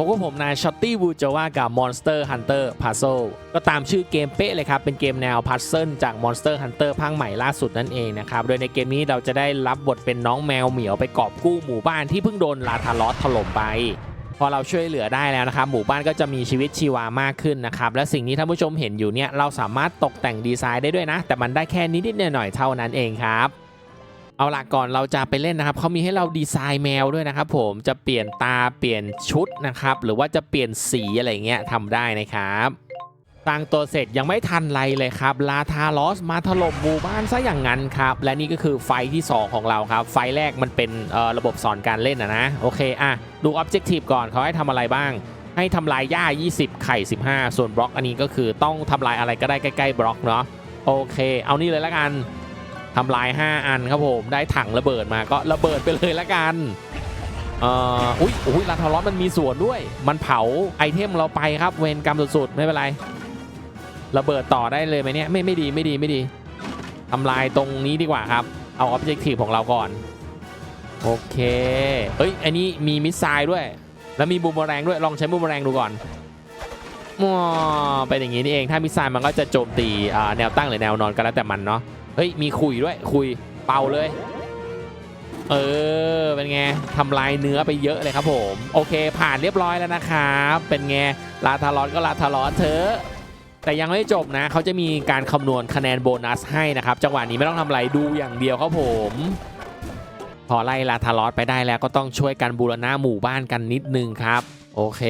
พบกับผมนายช็อตตี้บูจาวากับ Monster Hunter Puzzle ก็ตามชื่อเกมเป๊ะเลยครับ เป็นเกมแนวพัซเซิลจาก Monster Hunter ภาคใหม่ล่าสุดนั่นเองนะครับ โดยในเกมนี้เราจะได้รับบทเป็นน้องแมวเหมียวไปกอบกู้หมู่บ้านที่เพิ่งโดนลาทารอสถล่มไป พอเราช่วยเหลือได้แล้วนะครับ หมู่บ้านก็จะมีชีวิตชีวามากขึ้นนะครับ และสิ่งที่ท่านผู้ชมเห็นอยู่เนี่ยเราสามารถตกแต่งดีไซน์ได้ด้วยนะ แต่มันได้แค่นิดๆหน่อยๆเท่านั้นเองครับ เอาล่ะก่อนเราจะไปเล่นนะครับเขามีให้เราดีไซน์แมวด้วยนะครับผมจะเปลี่ยนตาเปลี่ยนชุดนะครับหรือว่าจะเปลี่ยนสีอะไรเงี้ยทำได้นะครับสร้งตัวเสร็จยังไม่ทันไรเลยครับ ลาทาลอสมาถล่มหมู่บ้านซะอย่างนั้นครับ และนี่ก็คือไฟที่ 2 ของเราครับ ไฟแรกมันเป็นระบบสอนการเล่นนะนะ โอเค อะ ดู Objective ก่อนเขาให้ทำอะไรบ้าง ให้ทำลายหญ้า 20 ไข่ 15 ส่วนบล็อกอันนี้ก็คือต้องทำลายอะไรก็ได้ใกล้ ๆ บล็อกเนาะโอเค เอานี่เลยละกัน ทำลาย 5 อันครับผม ได้ถังระเบิดมาก็ระเบิดไปเลยละกันเอ่ออุ้ยอุ้ยลาทารอสมันมีส่วนด้วย มันเผาไอเทมเราไปครับ เวรกรรมสุดๆ ไม่เป็นไร ระเบิดต่อได้เลยไหมเนี่ยไม่ไม่ดีไม่ดีไม่ดีทำลายตรงนี้ดีกว่าครับ เอาออบเจกตีฟของเราก่อน โอเค เฮ้ย อันนี้มีมิสไซล์ด้วย แล้วมีบูมเมอแรงด้วย ลองใช้บูมเมอแรงดูก่อนอ๋อเป็นอย่างนี้นี่เอง ถ้ามิสไซล์มันก็จะโจมตีแนวตั้งหรือแนวนอนก็แล้วแต่มันเนาะ เฮ้ย มีคุยด้วย คุยเป่าเลย เออ เป็นไงทำลายเนื้อไปเยอะเลยครับผม โอเค ผ่านเรียบร้อยแล้วนะครับ เป็นไง ลาทารอสก็ลาทารอสเถอะแต่ยังไม่จบนะ เขาจะมีการคำนวณคะแนนโบนัสให้นะครับ จังหวะนี้ไม่ต้องทำอะไรดูอย่างเดียวครับผม พอไล่ลาทารอสไปได้แล้วก็ต้องช่วยกันบูรณะหมู่บ้านกันนิดนึงครับ โอเค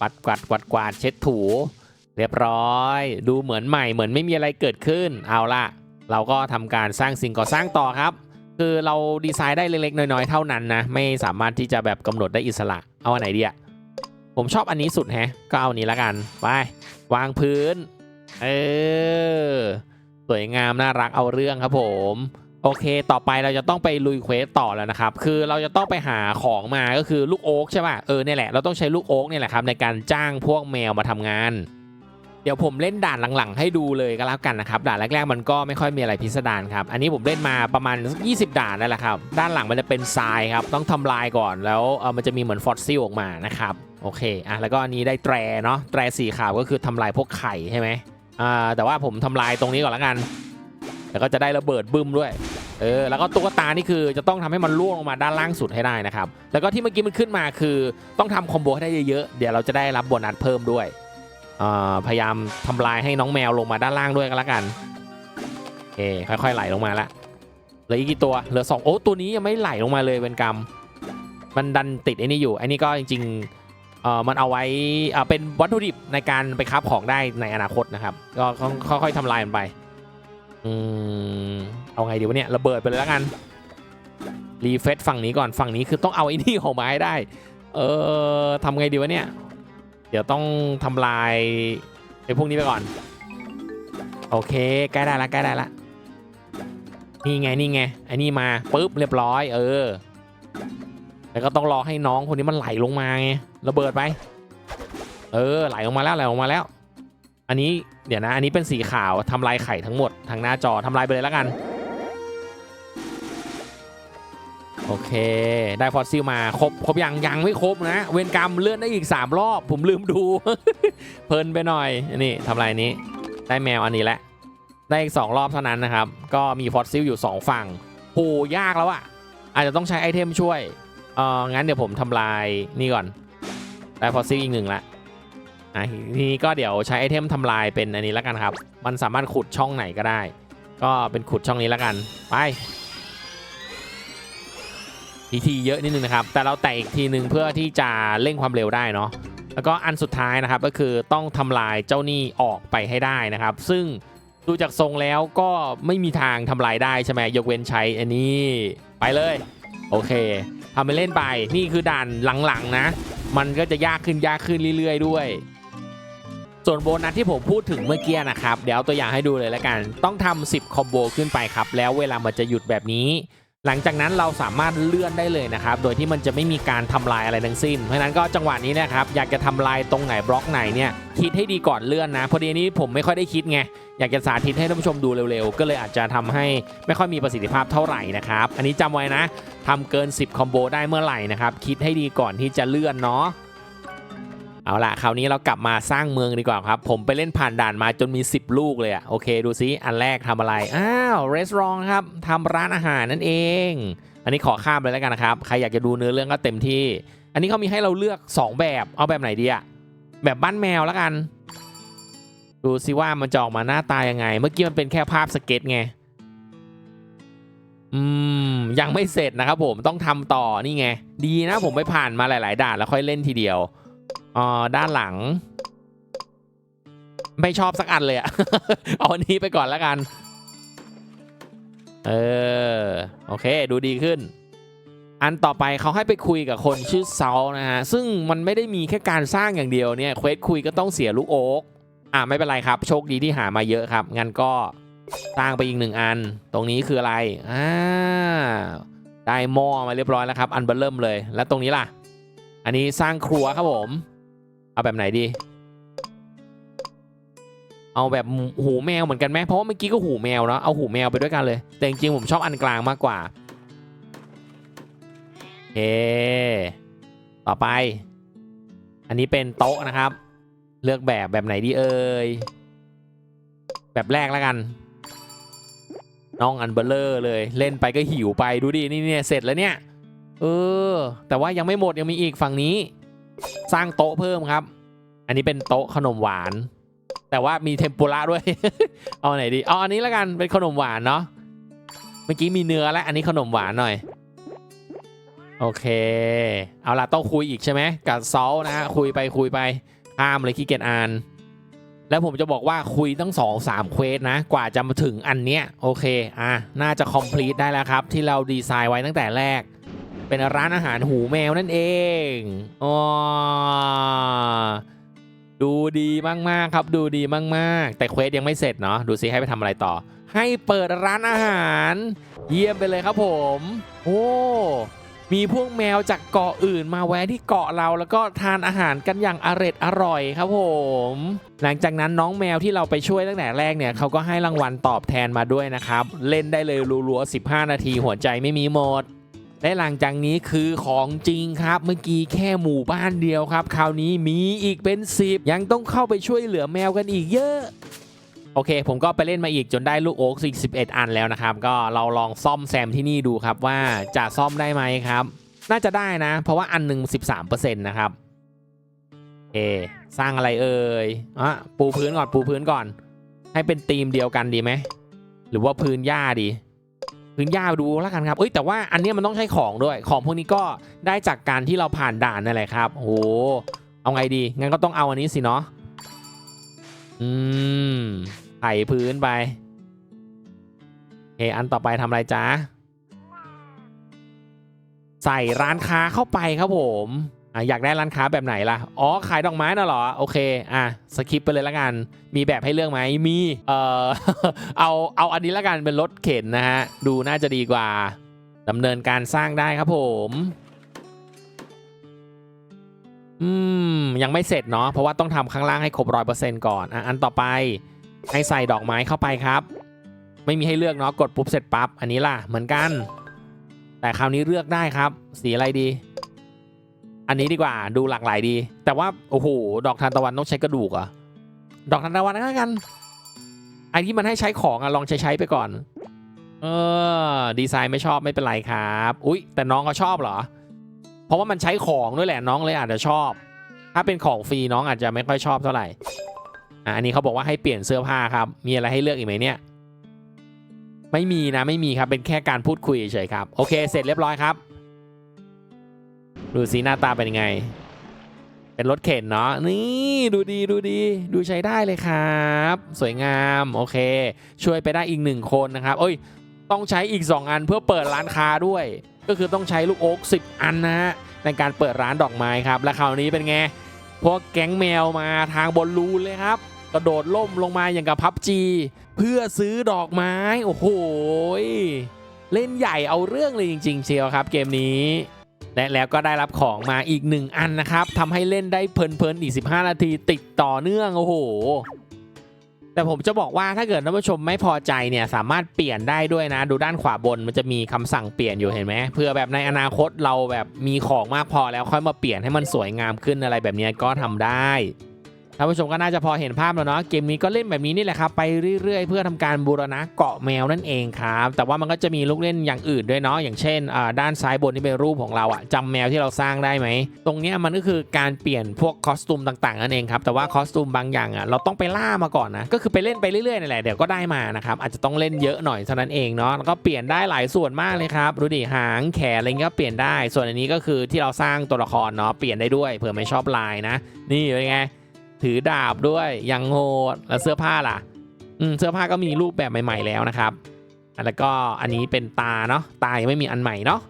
ปัดกวาดกวาดกวาดเช็ดถู เรียบร้อย ดูเหมือนใหม่เหมือนไม่มีอะไรเกิดขึ้น เอาล่ะ เราก็ทำการสร้างสิ่งก่อสร้างต่อครับ คือเราดีไซน์ได้เล็กๆ น้อยๆ เท่านั้นนะ ไม่สามารถที่จะแบบกำหนดได้อิสระ เอาอันไหนดีอะผมชอบอันนี้สุดแฮะ ก็เอาอันนี้ละกัน ไป วางพื้น เออ สวยงามน่ารักเอาเรื่องครับผม โอเค ต่อไปเราจะต้องไปลุยเควสต่อแล้วนะครับ คือเราจะต้องไปหาของมา ก็คือลูกโอ๊กใช่ป่ะ เออเนี่ยแหละ เราต้องใช้ลูกโอ๊กเนี่ยแหละครับในการจ้างพวกแมวมาทำงาน เดี๋ยวผมเล่นด่านหลังๆ ให้ดูเลยก็แล้วกันนะครับด่านแรกๆมันก็ไม่ค่อยมีอะไรพิสดารครับอันนี้ผมเล่นมาประมาณ 20 ด่านนั่นแหละครับด้านหลังมันจะเป็นทรายครับต้องทำลายก่อนแล้วเออมันจะมีเหมือนฟอสซิลออกมานะครับโอเคอะแล้วก็อันนี้ได้แตรเนาะแตรสีขาวก็คือทำลายพวกไข่ใช่ไหมอ่าแต่ว่าผมทำลายตรงนี้ก่อนล้วกันแล้วก็จะได้ระเบิดบึ้มด้วยเออแล้วก็ตุ๊กตานี่คือจะต้องทำให้มันล่วงลงมาด้านล่างสุดให้ได้นะครับแล้วก็ที่เมื่อกี้มันขึ้นมาคือต้องทำคอมโบให้ได้เยอะๆเดี๋ยวเราจะได้รับโบนัสเพิ่มด้วย พยายามทำลายให้น้องแมวลงมาด้านล่างด้วยก็แล้วกันโอเคค่อยๆไหลลงมาละเหลืออีกกี่ตัวเหลือสองโอ้ตัวนี้ยังไม่ไหลลงมาเลยเป็นกรรมมันดันติดไอ้นี่อยู่ไอ้นี่ก็จริงๆเอ่อมันเอาไว้อ่าเป็นวัตถุดิบในการไปคับของได้ในอนาคตนะครับ ก็ค่อยๆทำลายมันไปอืมเอาไงดีวะเนี่ยระเบิดไปเลยแล้วกันรีเฟซฝั่งนี้ก่อนฝั่งนี้คือต้องเอาไอ้นี่ออกมาให้ได้ เออทำไงดีวะเนี่ย เดี๋ยวต้องทำลายไอ้พวกนี้ไปก่อน โอเคใกล้ได้ละใกล้ได้ละนี่ไงนี่ไงไอ้นี่มาปุ๊บเรียบร้อย เออ แล้วก็ต้องรอให้น้องคนนี้มันไหลลงมาไงระเบิดไป เออไหลลงมาแล้วไหลลงมาแล้ว อันนี้เดี๋ยวนะ อันนี้เป็นสีขาวทำลายไข่ทั้งหมดทางหน้าจอทำลายไปเลยแล้วกัน โอเค ได้ฟอสซิลมาครบครบยังยังไม่ครบนะ เวนกรรมเลื่อนได้อีก 3 รอบ ผมลืมดู เพลินไปหน่อย นี่ทำลายนี้ ได้แมวอันนี้แหละ ได้อีก 2 รอบเท่านั้นนะครับ ก็มีฟอสซิลอยู่ 2 ฝั่งโหยากแล้วอะอาจจะต้องใช้ไอเทมช่วยเอองั้นเดี๋ยวผมทำลายนี่ก่อน ได้ฟอสซิลอีกหนึ่งละอะทีนี้ก็เดี๋ยวใช้ไอเทมทำลายเป็นอันนี้แล้วกันครับ มันสามารถขุดช่องไหนก็ได้ ก็เป็นขุดช่องนี้แล้วกัน ไป ทีทีเยอะนิดนึงนะครับ แต่เราแตะอีกทีหนึ่งเพื่อที่จะเร่งความเร็วได้เนาะแล้วก็อันสุดท้ายนะครับก็คือต้องทำลายเจ้าหนี้ออกไปให้ได้นะครับ ซึ่งดูจากทรงแล้วก็ไม่มีทางทำลายได้ใช่ไหมยกเว้นใช้อันนี้ไปเลย โอเคทำไปเล่นไปนี่คือด่านหลังๆนะ มันก็จะยากขึ้นยากขึ้นเรื่อยๆ ด้วย ส่วนโบนัสที่ผมพูดถึงเมื่อกี้นะครับ เดี๋ยวตัวอย่างให้ดูเลยแล้วกัน ต้องทำ10คอมโบขึ้นไปครับ แล้วเวลามันจะหยุดแบบนี้ หลังจากนั้นเราสามารถเลื่อนได้เลยนะครับ โดยที่มันจะไม่มีการทำลายอะไรทั้งสิ้น เพราะฉะนั้นก็จังหวะนี้นะครับ อยากจะทำลายตรงไหนบล็อกไหนเนี่ยคิดให้ดีก่อนเลื่อนนะ พอดีนี้ผมไม่ค่อยได้คิดไง อยากจะสาธิตให้ท่านผู้ชมดูเร็วๆ ก็เลยอาจจะทำให้ไม่ค่อยมีประสิทธิภาพเท่าไหร่นะครับ อันนี้จำไว้นะทำเกิน 10 คอมโบได้เมื่อไหร่นะครับ คิดให้ดีก่อนที่จะเลื่อนเนาะ เอาละคราวนี้เรากลับมาสร้างเมืองดีกว่าครับ ผมไปเล่นผ่านด่านมาจนมี 10 ลูกเลยอะโอเคดูซิอันแรกทำอะไร อ้าวรีสอร์ทครับทำร้านอาหารนั่นเอง อันนี้ขอข้ามเลยแล้วกันนะครับ ใครอยากจะดูเนื้อเรื่องก็เต็มที่ อันนี้เขามีให้เราเลือก 2 แบบเอาแบบไหนดีอะแบบบ้านแมวแล้วกัน ดูซิว่ามันจะออกมาหน้าตายังไง เมื่อกี้มันเป็นแค่ภาพสเก็ตไงอืมยังไม่เสร็จนะครับผมต้องทำต่อนี่ไง ดีนะผมไปผ่านมาหลาย ๆ ด่านแล้วค่อยเล่นทีเดียว อ่อด้านหลัง ไม่ชอบสักอันเลยอะเอาอันนี้ไปก่อนแล้วกัน เออ โอเค ดูดีขึ้น อันต่อไปเขาให้ไปคุยกับคนชื่อเซานะฮะ ซึ่งมันไม่ได้มีแค่การสร้างอย่างเดียวเนี่ยเควสคุยก็ต้องเสียลูกโอ๊กอ่าไม่เป็นไรครับ โชคดีที่หามาเยอะครับ งั้นก็สร้างไปอีกหนึ่งอัน ตรงนี้คืออะไร อ่า ได้หม้อมาเรียบร้อยแล้วครับ อันเบลเริ่มเลย แล้วตรงนี้ล่ะ อันนี้สร้างครัวครับผม เอาแบบไหนดี เอาแบบหูแมวเหมือนกันไหมเพราะว่าเมื่อกี้ก็หูแมวเนาะเอาหูแมวไปด้วยกันเลย แต่จริงๆผมชอบอันกลางมากกว่าโอเคต่อไป อันนี้เป็นโต๊ะนะครับ เลือกแบบแบบไหนดีเอ่ยแบบแรกแล้วกันน้องอันเบลเลอร์เลย เล่นไปก็หิวไปดูดินี่เนี่ยเสร็จแล้วเนี่ย เออ แต่ว่ายังไม่หมดยังมีอีกฝั่งนี้ สร้างโต๊ะเพิ่มครับ อันนี้เป็นโต๊ะขนมหวาน แต่ว่ามีเทมปุระด้วย เอาไหนดีเอาอันนี้แล้วกันเป็นขนมหวานเนาะเมื่อกี้มีเนื้อแล้วอันนี้ขนมหวานหน่อย โอเค เอาล่ะต้องคุยอีกใช่ไหมกับซอลนะฮะคุยไปคุยไปข้ามเลยขี้เกียจอ่าน แล้วผมจะบอกว่าคุยตั้งสองสามเควสนะ กว่าจะมาถึงอันเนี้ยโอเค อะ น่าจะ complete ได้แล้วครับ ที่เราดีไซน์ไว้ตั้งแต่แรก เป็นร้านอาหารหูแมวนั่นเองอ๋อดูดีมากๆครับ ดูดีมากๆ แต่เควสยังไม่เสร็จเนาะดูซิให้ไปทำอะไรต่อ ให้เปิดร้านอาหาร เยี่ยมไปเลยครับผม โอ้มีพวกแมวจากเกาะอื่นมาแวะที่เกาะเราแล้วก็ทานอาหารกันอย่างอร็ดอร่อยครับผม หลังจากนั้นน้องแมวที่เราไปช่วยตั้งแต่แรกเนี่ยเขาก็ให้รางวัลตอบแทนมาด้วยนะครับ เล่นได้เลยรัวๆ15 นาทีหัวใจไม่มีหมด และหลังจากนี้คือของจริงครับเมื่อกี้แค่หมู่บ้านเดียวครับ คราวนี้มีอีกเป็น 10 ยังต้องเข้าไปช่วยเหลือแมวกันอีกเยอะโอเค ผมก็ไปเล่นมาอีกจนได้ลูกโอ๊กอีก11อันแล้วนะครับ ก็เราลองซ่อมแซมที่นี่ดูครับว่าจะซ่อมได้ไหมครับ น่าจะได้นะ เพราะว่าอันหนึ่ง13%นะครับเอสร้างอะไรเอ่ยอะปูพื้นก่อนปูพื้นก่อน ให้เป็นธีมเดียวกันดีไหมหรือว่าพื้นหญ้าดี พื้นหญ้าดูแล้วกันครับเอ้ยแต่ว่าอันนี้มันต้องใช้ของด้วย ของพวกนี้ก็ได้จากการที่เราผ่านด่านนั่นแหละครับโอ้โหเอาไงดี งั้นก็ต้องเอาอันนี้สิเนาะอืมไถพื้นไปโอเคอันต่อไปทำอะไรจ๊ะใส่ร้านค้าเข้าไปครับผม อะอยากได้ร้านค้าแบบไหนล่ะ อ๋อ ขายดอกไม้น่ะเหรอ โอเค อะ สคิปไปเลยละกัน มีแบบให้เลือกไหม มี เอ่อ เอา เอาอันนี้ละกันเป็นรถเข็นนะฮะ ดูน่าจะดีกว่าดำเนินการสร้างได้ครับผม อืม ยังไม่เสร็จเนาะ เพราะว่าต้องทำข้างล่างให้ครบร้อยเปอร์เซ็นต์ก่อน อะ อันต่อไป ให้ใส่ดอกไม้เข้าไปครับ ไม่มีให้เลือกเนาะ กดปุ๊บเสร็จปั๊บ อันนี้ล่ะ เหมือนกัน แต่คราวนี้เลือกได้ครับ สีอะไรดี อันนี้ดีกว่าดูหลากหลายดี แต่ว่าโอ้โหดอกทานตะวันต้องใช้กระดูกอะดอกทานตะวันก็กันไอ้ที่มันให้ใช้ของอะลองใช้ใช้ไปก่อน เออดีไซน์ไม่ชอบไม่เป็นไรครับ อุ๊ยแต่น้องเขาชอบเหรอ เพราะว่ามันใช้ของด้วยแหละน้องเลยอาจจะชอบ ถ้าเป็นของฟรีน้องอาจจะไม่ค่อยชอบเท่าไหร่อะอันนี้เขาบอกว่าให้เปลี่ยนเสื้อผ้าครับ มีอะไรให้เลือกอีกไหมเนี่ยไม่มีนะไม่มีครับเป็นแค่การพูดคุยเฉยๆครับโอเค เสร็จเรียบร้อยครับ ดูสีหน้าตาเป็นยังไง เป็นรถเข็นเนาะนี่ดูดีดูดี ดูใช้ได้เลยครับ สวยงามโอเค ช่วยไปได้อีกหนึ่งคนนะครับเอ้ยต้องใช้อีก 2 อันเพื่อเปิดร้านค้าด้วย ก็คือต้องใช้ลูกโอ๊ก10 อันนะฮะในการเปิดร้านดอกไม้ครับ และคราวนี้เป็นไงพวกแก๊งแมวมาทางบนรูเลยครับ กระโดดล่มลงมาอย่างกับพับจีเพื่อซื้อดอกไม้ โอ้โหเล่นใหญ่เอาเรื่องเลยจริง ๆ เชียวครับเกมนี้ และแล้วก็ได้รับของมาอีกหนึ่งอันนะครับทำให้เล่นได้เพลินๆอีก 15 นาทีติดต่อเนื่องโอ้โหแต่ผมจะบอกว่าถ้าเกิดท่านผู้ชมไม่พอใจเนี่ยสามารถเปลี่ยนได้ด้วยนะ ดูด้านขวาบนมันจะมีคำสั่งเปลี่ยนอยู่เห็นไหมเพื่อแบบในอนาคตเราแบบมีของมากพอแล้วค่อยมาเปลี่ยนให้มันสวยงามขึ้นอะไรแบบนี้ก็ทำได้ ท่านผู้ชมก็น่าจะพอเห็นภาพแล้วเนาะเกมนี้ก็เล่นแบบนี้นี่แหละครับไปเรื่อยๆ เพื่อทำการบูรณะเกาะแมวนั่นเองครับแต่ว่ามันก็จะมีลูกเล่นอย่างอื่นด้วยเนาะอย่างเช่นด้านซ้ายบนที่เป็นรูปของเราอะจำแมวที่เราสร้างได้ไหมตรงนี้มันก็คือการเปลี่ยนพวกคอสตูมต่างๆนั่นเองครับแต่ว่าคอสตูมบางอย่างอะเราต้องไปล่ามาก่อนนะก็คือไปเล่นไปเรื่อยๆนี่แหละเดี๋ยวก็ได้มานะครับอาจจะต้องเล่นเยอะหน่อยเท่านั้นเองเนาะแล้วก็เปลี่ยนได้หลายส่วนมากเลยครับดูดิหางแขนอะไรเงี้ยก็เปลี่ยนได้ ส่วนอันนี้ก็คือที่เราสร้างตัวละครเนาะเปลี่ยนได้ด้วยเผื่อไม่ชอบลายนะนี่เป็นไง ถือดาบด้วยยังโหดแล้วเสื้อผ้าล่ะอืมเสื้อผ้าก็มีรูปแบบใหม่ ๆ แล้วนะครับแล้วก็อันนี้เป็นตาเนาะตายังไม่มีอันใหม่เนาะ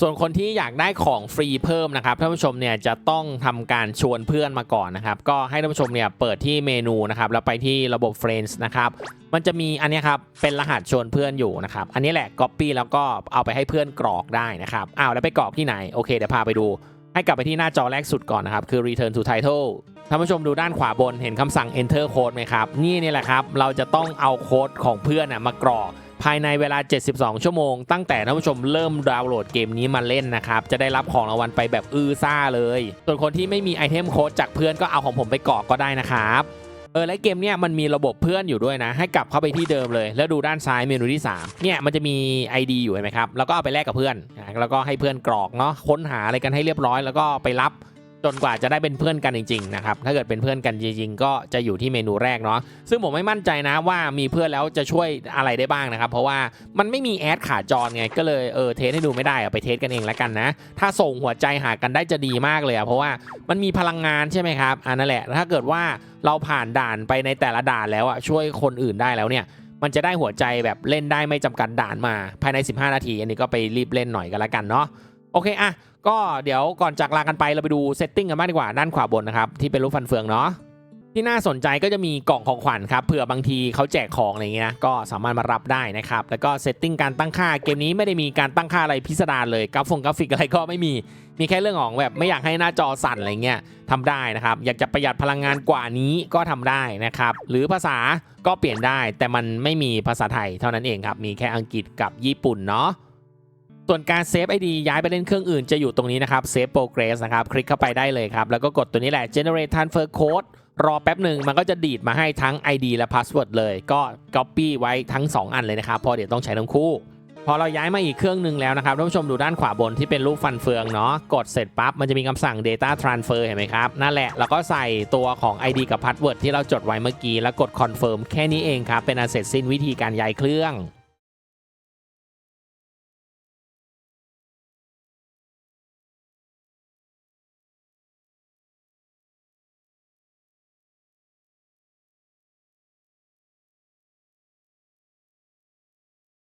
ส่วนคนที่อยากได้ของฟรีเพิ่มนะครับท่านผู้ชมเนี่ยจะต้องทำการชวนเพื่อนมาก่อนนะครับ ก็ให้ท่านผู้ชมเนี่ยเปิดที่เมนูนะครับแล้วไปที่ระบบ Friends นะครับมันจะมีอันนี้ครับเป็นรหัสชวนเพื่อนอยู่นะครับอันนี้แหละ Copy แล้วก็เอาไปให้เพื่อนกรอกได้นะครับอ้าวแล้วไปกรอกที่ไหนโอเคเดี๋ยวพาไปดู ให้กลับไปที่หน้าจอแรกสุดก่อนนะครับ คือ return to title ท่านผู้ชมดูด้านขวาบนเห็นคำสั่ง enter code ไหมครับ นี่นี่แหละครับ เราจะต้องเอาโค้ดของเพื่อนมากรอกภายในเวลา 72 ชั่วโมง ตั้งแต่ท่านผู้ชมเริ่มดาวน์โหลดเกมนี้มาเล่นนะครับ จะได้รับของรางวัลไปแบบอื้อซ่าเลย ส่วนคนที่ไม่มีไอเทมโค้ดจากเพื่อนก็เอาของผมไปกรอกก็ได้นะครับ เออและเกมเนี่ยมันมีระบบเพื่อนอยู่ด้วยนะ ให้กลับเข้าไปที่เดิมเลย แล้วดูด้านซ้ายเมนูที่ 3 เนี่ยมันจะมี ID อยู่เห็นไหมครับ แล้วก็เอาไปแลกกับเพื่อน แล้วก็ให้เพื่อนกรอกเนาะค้นหาอะไรกันให้เรียบร้อยแล้วก็ไปรับ จนกว่าจะได้เป็นเพื่อนกันจริงๆนะครับถ้าเกิดเป็นเพื่อนกันจริงๆก็จะอยู่ที่เมนูแรกเนาะซึ่งผมไม่มั่นใจนะว่ามีเพื่อนแล้วจะช่วยอะไรได้บ้างนะครับ เพราะว่ามันไม่มีแอดขาจรไงก็เลยเออเทสให้ดูไม่ได้เอาไปเทสกันเองแล้วกันนะ ถ้าส่งหัวใจหากันได้จะดีมากเลยอะเพราะว่ามันมีพลังงานใช่ไหมครับอันนั่นแหละถ้าเกิดว่าเราผ่านด่านไปในแต่ละด่านแล้วอะช่วยคนอื่นได้แล้วเนี่ยมันจะได้หัวใจแบบเล่นได้ไม่จำกัดด่านมาภายใน 15 นาที อันนี้ก็ไปรีบเล่นหน่อยกันละกันเนาะ โอเคอะก็เดี๋ยวก่อนจากลากันไปเราไปดูเซตติ้งกันบ้างดีกว่าด้านขวาบนนะครับที่เป็นรูปฟันเฟืองเนาะที่น่าสนใจก็จะมีกล่องของขวัญครับเผื่อบางทีเขาแจกของอะไรเงี้ยนะก็สามารถมารับได้นะครับ แล้วก็เซตติ้งการตั้งค่าเกมนี้ไม่ได้มีการตั้งค่าอะไรพิสดารเลยกราฟงกราฟิกอะไรก็ไม่มีมีแค่เรื่องของแบบไม่อยากให้หน้าจอสั่นอะไรเงี้ยทำได้นะครับอยากจะประหยัดพลังงานกว่านี้ก็ทำได้นะครับ หรือภาษาก็เปลี่ยนได้ แต่มันไม่มีภาษาไทยเท่านั้นเองครับมีแค่อังกฤษกับญี่ปุ่นเนาะ ส่วนการเซฟ ID ย้ายไปเล่นเครื่องอื่นจะอยู่ตรงนี้นะครับ Save Progress นะครับคลิกเข้าไปได้เลยครับ แล้วก็กดตัวนี้แหละ Generate Transfer Code รอแป๊บหนึ่งมันก็จะดีดมาให้ทั้ง ID และ Password เลย ก็ Copy ไว้ทั้ง 2 อันเลยนะครับเพราะเดี๋ยวต้องใช้ทั้งคู่ พอเราย้ายมาอีกเครื่องหนึ่งแล้วนะครับท่านผู้ชมดูด้านขวาบนที่เป็นรูปฟันเฟืองเนาะกดเสร็จปั๊บมันจะมีคำสั่ง Data Transfer เห็นไหมครับ นั่นแหละแล้วก็ใส่ตัวของ ID กับ Password ที่เราจดไว้เมื่อกี้แล้วกด Confirm แค่นี้เองครับเป็นอันเสร็จสิ้นวิธีการย้ายเครื่อง